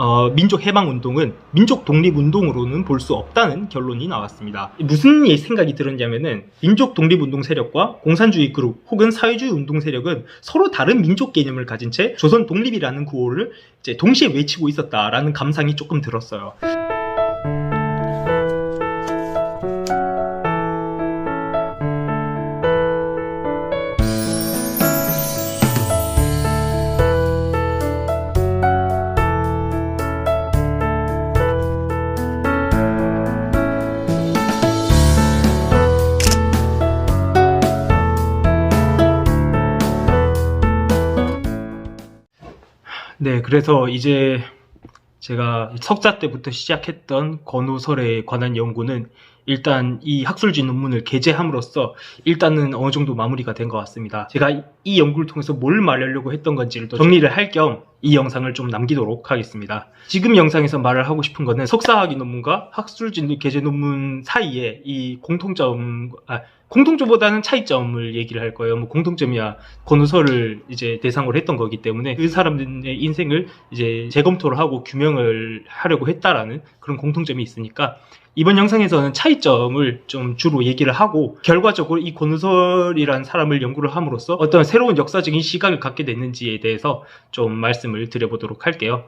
어, 민족 해방 운동은 민족 독립 운동으로는 볼 수 없다는 결론이 나왔습니다. 무슨 예- 생각이 들었냐면은 민족 독립 운동 세력과 공산주의 그룹 혹은 사회주의 운동 세력은 서로 다른 민족 개념을 가진 채 조선 독립이라는 구호를 이제 동시에 외치고 있었다라는 감상이 조금 들었어요. 네, 그래서 이제 제가 석사 때부터 시작했던 권오설에 관한 연구는 일단 이 학술지 논문을 게재함으로써 일단은 어느 정도 마무리가 된 것 같습니다. 제가 이- 이 연구를 통해서 뭘 말하려고 했던 건지를 또 정리를 할 겸 이 영상을 좀 남기도록 하겠습니다. 지금 영상에서 말을 하고 싶은 거는 석사학위 논문과 학술지 게재 논문 사이에 이 공통점, 아, 공통점보다는 차이점을 얘기를 할 거예요. 뭐 공통점이야 권오설을 이제 대상으로 했던 거기 때문에 그 사람들의 인생을 이제 재검토를 하고 규명을 하려고 했다라는 그런 공통점이 있으니까 이번 영상에서는 차이점을 좀 주로 얘기를 하고 결과적으로 이 권우설이라는 사람을 연구를 함으로써 어떤 새로운 역사적인 시각을 갖게 됐는지에 대해서 좀 말씀 을 드려보도록 할게요.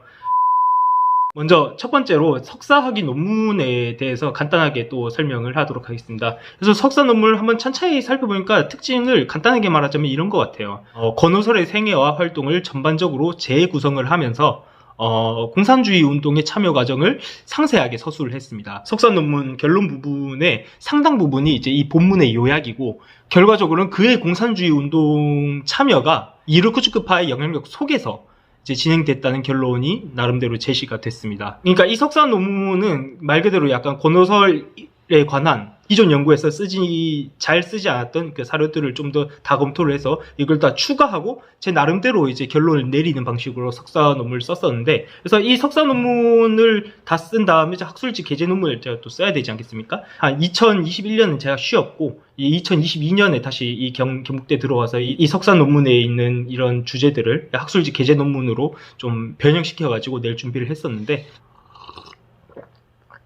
먼저 첫 번째로 석사학위 논문에 대해서 간단하게 또 설명을 하도록 하겠습니다. 그래서 석사 논문을 한번 천천히 살펴보니까 특징을 간단하게 말하자면 이런 것 같아요. 어, 권오설의 생애와 활동을 전반적으로 재구성을 하면서 어, 공산주의 운동의 참여 과정을 상세하게 서술을 했습니다. 석사 논문 결론 부분의 상당 부분이 이제 이 본문의 요약이고 결과적으로는 그의 공산주의 운동 참여가 이르쿠츠크파의 영향력 속에서 진행됐다는 결론이 나름대로 제시가 됐습니다. 그러니까 이 석사 논문은 말 그대로 약간 권오설에 관한 기존 연구에서 쓰지 잘 쓰지 않았던 그 사료들을 좀 더 다 검토를 해서 이걸 다 추가하고 제 나름대로 이제 결론을 내리는 방식으로 석사 논문을 썼었는데 그래서 이 석사 논문을 다 쓴 다음에 이제 학술지 게재 논문을 제가 또 써야 되지 않겠습니까? 한 2021년은 제가 쉬었고 이 2022년에 다시 이 경, 경북대 들어와서 이, 이 석사 논문에 있는 이런 주제들을 학술지 게재 논문으로 좀 변형시켜 가지고 낼 준비를 했었는데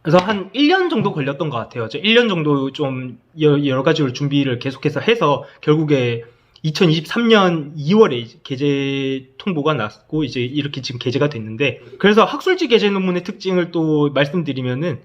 그래서 한 1년 정도 걸렸던 것 같아요. 저 1년 정도 좀 여러, 가지로 준비를 계속해서 해서 결국에 2023년 2월에 게재 통보가 났고 이제 이렇게 지금 게재가 됐는데 그래서 학술지 게재 논문의 특징을 또 말씀드리면은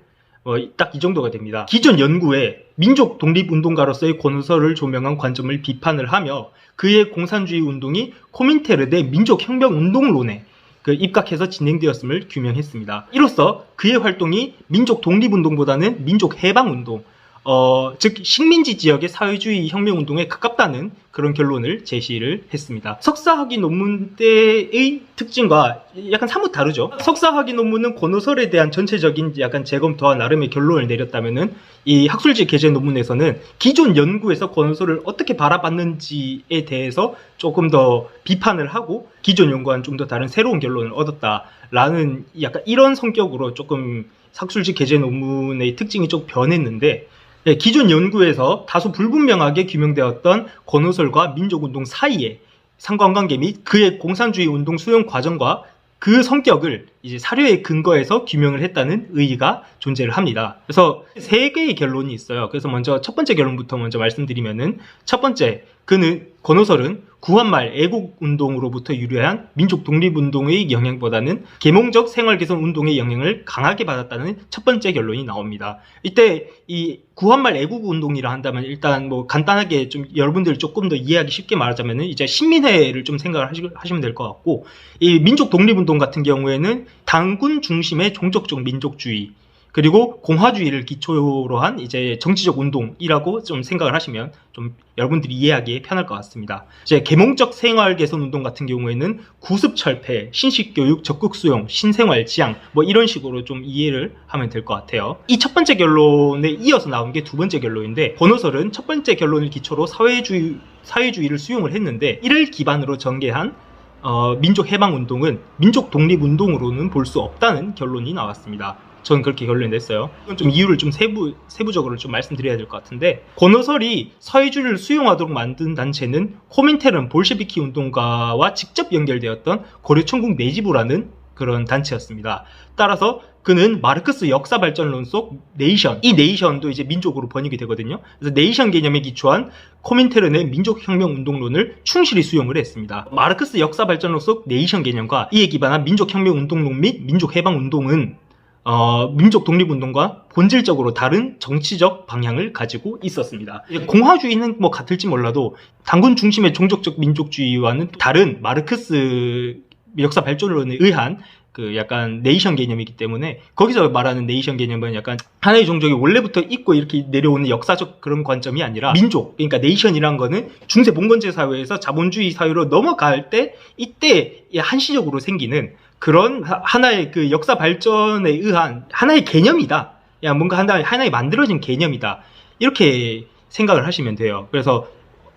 어, 딱 이 정도가 됩니다. 기존 연구에 민족 독립운동가로서의 권서를 조명한 관점을 비판을 하며 그의 공산주의 운동이 코민테르 대 민족혁명운동론에 그 입각해서 진행되었음을 규명했습니다. 이로써 그의 활동이 민족 독립운동보다는 민족 해방운동, 어, 즉 식민지 지역의 사회주의 혁명운동에 가깝다는 그런 결론을 제시를 했습니다. 석사학위 논문 때의 특징과 약간 사뭇 다르죠. 석사학위 논문은 권오설에 대한 전체적인 약간 재검토와 나름의 결론을 내렸다면은 이 학술지 게재 논문에서는 기존 연구에서 권오설을 어떻게 바라봤는지에 대해서 조금 더 비판을 하고 기존 연구와는 좀 더 다른 새로운 결론을 얻었다라는 약간 이런 성격으로 조금 학술지 게재 논문의 특징이 좀 변했는데 예, 기존 연구에서 다소 불분명하게 규명되었던 권오설과 민족운동 사이의 상관관계 및 그의 공산주의 운동 수용 과정과 그 성격을 이제 사료에 근거해서 규명을 했다는 의의가 존재를 합니다. 그래서 세 개의 결론이 있어요. 그래서 먼저 첫 번째 결론부터 먼저 말씀드리면은 첫 번째 그는 권오설은 구한말 애국운동으로부터 유래한 민족 독립운동의 영향보다는 계몽적 생활개선 운동의 영향을 강하게 받았다는 첫 번째 결론이 나옵니다. 이때 이 구한말 애국운동이라 한다면 일단 뭐 간단하게 좀 여러분들 조금 더 이해하기 쉽게 말하자면은 이제 신민회를 좀 생각을 하시, 하시면 될 것 같고 이 민족 독립운동 같은 경우에는 당군 중심의 종족적 민족주의 그리고 공화주의를 기초로 한 이제 정치적 운동이라고 좀 생각을 하시면 좀 여러분들이 이해하기에 편할 것 같습니다. 이제 계몽적 생활 개선 운동 같은 경우에는 구습 철폐, 신식 교육, 적극 수용, 신생활 지향 뭐 이런 식으로 좀 이해를 하면 될 것 같아요. 이 첫 번째 결론에 이어서 나온 게 두 번째 결론인데 권오설은 첫 번째 결론을 기초로 사회주의 사회주의를 수용을 했는데 이를 기반으로 전개한 어, 민족 해방 운동은 민족 독립 운동으로는 볼 수 없다는 결론이 나왔습니다. 저는 그렇게 결론을 냈어요. 이건 좀 이유를 좀 세부, 세부적으로 좀 말씀드려야 될 것 같은데, 권오설이 사회주의를 수용하도록 만든 단체는 코민테른 볼셰비키 운동가와 직접 연결되었던 고려천국 내지부라는 그런 단체였습니다. 따라서 그는 마르크스 역사 발전론 속 네이션, 이 네이션도 이제 민족으로 번역이 되거든요. 그래서 네이션 개념에 기초한 코민테른의 민족혁명 운동론을 충실히 수용을 했습니다. 마르크스 역사 발전론 속 네이션 개념과 이에 기반한 민족혁명 운동론 및 민족해방 운동은 어, 민족 독립운동과 본질적으로 다른 정치적 방향을 가지고 있었습니다. 이제 공화주의는 뭐 같을지 몰라도 당군 중심의 종족적 민족주의와는 또 다른 마르크스 역사 발전론에 의한 그 약간 네이션 개념이기 때문에 거기서 말하는 네이션 개념은 약간 하나의 종족이 원래부터 있고 이렇게 내려오는 역사적 그런 관점이 아니라 민족 그러니까 네이션이란 거는 중세 봉건제 사회에서 자본주의 사회로 넘어갈 때 이때 한시적으로 생기는 그런 하- 하나의 그 역사 발전에 의한 하나의 개념이다. 야 뭔가 하나의 하나의 만들어진 개념이다. 이렇게 생각을 하시면 돼요. 그래서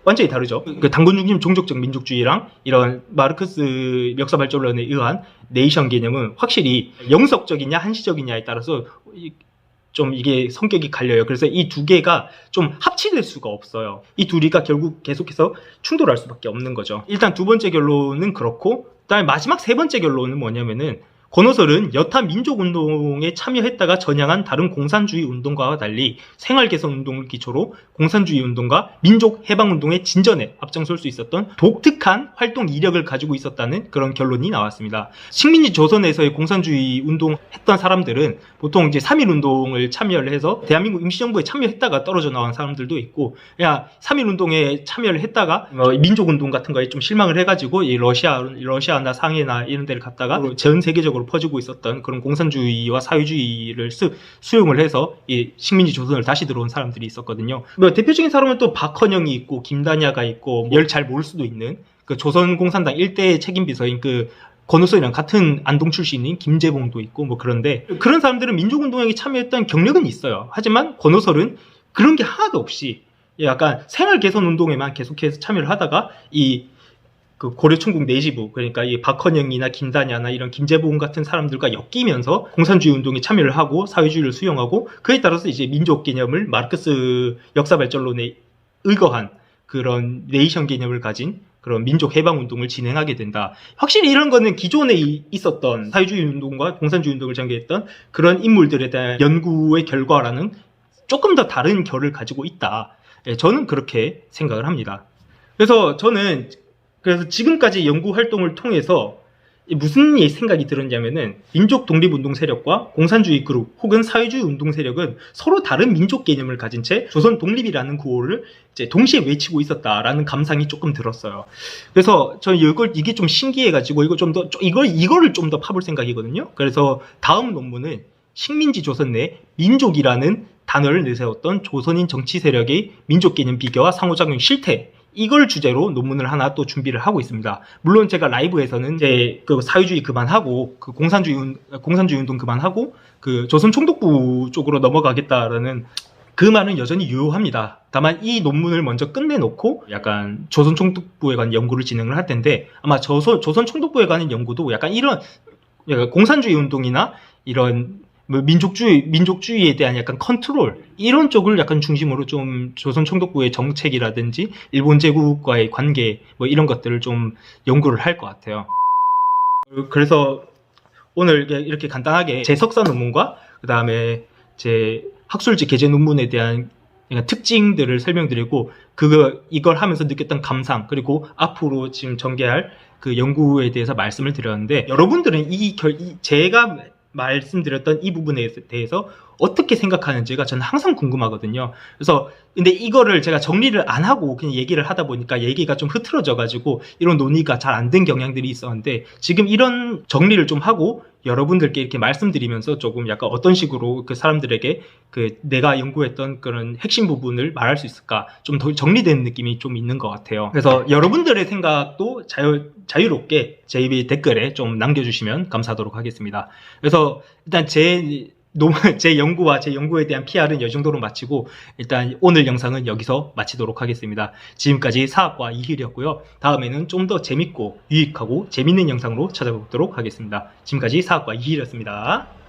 완전히 다르죠. 그 당군 중심 종족적 민족주의랑 이런 마르크스 역사 발전론에 의한 네이션 개념은 확실히 영속적이냐 한시적이냐에 따라서 이- 좀 이게 성격이 갈려요. 그래서 이 두 개가 좀 합치될 수가 없어요. 이 둘이가 결국 계속해서 충돌할 수밖에 없는 거죠. 일단 두 번째 결론은 그렇고, 그다음에 마지막 세 번째 결론은 뭐냐면은 권오설은 여타 민족운동에 참여했다가 전향한 다른 공산주의 운동가와 달리 생활개선 운동을 기초로 공산주의 운동과 민족해방운동의 진전에 앞장설 수 있었던 독특한 활동 이력을 가지고 있었다는 그런 결론이 나왔습니다. 식민지 조선에서의 공산주의 운동했던 사람들은 보통 이제 3.1운동을 참여를 해서 대한민국 임시정부에 참여했다가 떨어져 나온 사람들도 있고 야 3.1운동에 참여를 했다가 뭐 민족운동 같은 거에 좀 실망을 해가지고 이 러시아, 러시아나 상해나 이런 데를 갔다가 전 세계적으로 퍼지고 있었던 그런 공산주의와 사회주의를 수, 수용을 해서 이 식민지 조선을 다시 들어온 사람들이 있었거든요. 뭐 대표적인 사람은 또 박헌영이 있고 김다냐가 있고 열잘 모를 수도 있는 그 조선공산당 일대 책임 비서인 그 권오선이랑 같은 안동 출신인 김재봉도 있고 뭐 그런데 그런 사람들은 민족운동에 참여했던 경력은 있어요. 하지만 권오설은 그런 게 하나도 없이 약간 생활 개선 운동에만 계속해서 참여를 하다가 이 그 고려총국 내지부 그러니까 이 박헌영이나 김다냐나 이런 김재봉 같은 사람들과 엮이면서 공산주의 운동에 참여를 하고 사회주의를 수용하고 그에 따라서 이제 민족 개념을 마르크스 역사 발전론에 의거한 그런 네이션 개념을 가진 그런 민족 해방 운동을 진행하게 된다. 확실히 이런 거는 기존에 이- 있었던 사회주의 운동과 공산주의 운동을 전개했던 그런 인물들에 대한 연구의 결과라는 조금 더 다른 결을 가지고 있다. 예, 저는 그렇게 생각을 합니다. 그래서 저는 그래서 지금까지 연구 활동을 통해서 이 무슨 이 생각이 들었냐면은 민족 독립운동 세력과 공산주의 그룹 혹은 사회주의 운동 세력은 서로 다른 민족 개념을 가진 채 조선 독립이라는 구호를 이제 동시에 외치고 있었다라는 감상이 조금 들었어요. 그래서 저는 이걸 이게 좀 신기해가지고 이거 좀 더 이걸 이거를 좀 더 파볼 생각이거든요. 그래서 다음 논문은 식민지 조선 내 민족이라는 단어를 내세웠던 조선인 정치 세력의 민족 개념 비교와 상호작용 실태 이걸 주제로 논문을 하나 또 준비를 하고 있습니다. 물론 제가 라이브에서는 이제 그 사회주의 그만하고 그 공산주의 운- 공산주의 운동 그만하고 그 조선 총독부 쪽으로 넘어가겠다라는 그 말은 여전히 유효합니다. 다만 이 논문을 먼저 끝내놓고 약간 조선 총독부에 관한 연구를 진행을 할 텐데 아마 조선 조선 총독부에 관한 연구도 약간 이런 약간 공산주의 운동이나 이런 뭐 민족주의 민족주의에 대한 약간 컨트롤 이런 쪽을 약간 중심으로 좀 조선 총독부의 정책이라든지 일본 제국과의 관계 뭐 이런 것들을 좀 연구를 할 것 같아요. 그래서 오늘 이렇게 간단하게 제 석사 논문과 그 다음에 제 학술지 게재 논문에 대한 특징들을 설명드리고 그거 이걸 하면서 느꼈던 감상 그리고 앞으로 지금 전개할 그 연구에 대해서 말씀을 드렸는데 여러분들은 이 결 이- 제가 말씀드렸던 이 부분에 대해서 어떻게 생각하는지가 저는 항상 궁금하거든요. 그래서 근데 이거를 제가 정리를 안 하고 그냥 얘기를 하다 보니까 얘기가 좀 흐트러져 가지고 이런 논의가 잘 안 된 경향들이 있었는데 지금 이런 정리를 좀 하고 여러분들께 이렇게 말씀드리면서 조금 약간 어떤 식으로 그 사람들에게 그 내가 연구했던 그런 핵심 부분을 말할 수 있을까 좀 더 정리된 느낌이 좀 있는 것 같아요. 그래서 여러분들의 생각도 자유, 자유롭게 제 댓글에 좀 남겨주시면 감사하도록 하겠습니다. 그래서 일단 제 논- 제 연구와 제 연구에 대한 PR은 이 정도로 마치고 일단 오늘 영상은 여기서 마치도록 하겠습니다. 지금까지 사학과 이hil이었고요. 다음에는 좀 더 재밌고 유익하고 재밌는 영상으로 찾아뵙도록 하겠습니다. 지금까지 사학과 이hil이었습니다.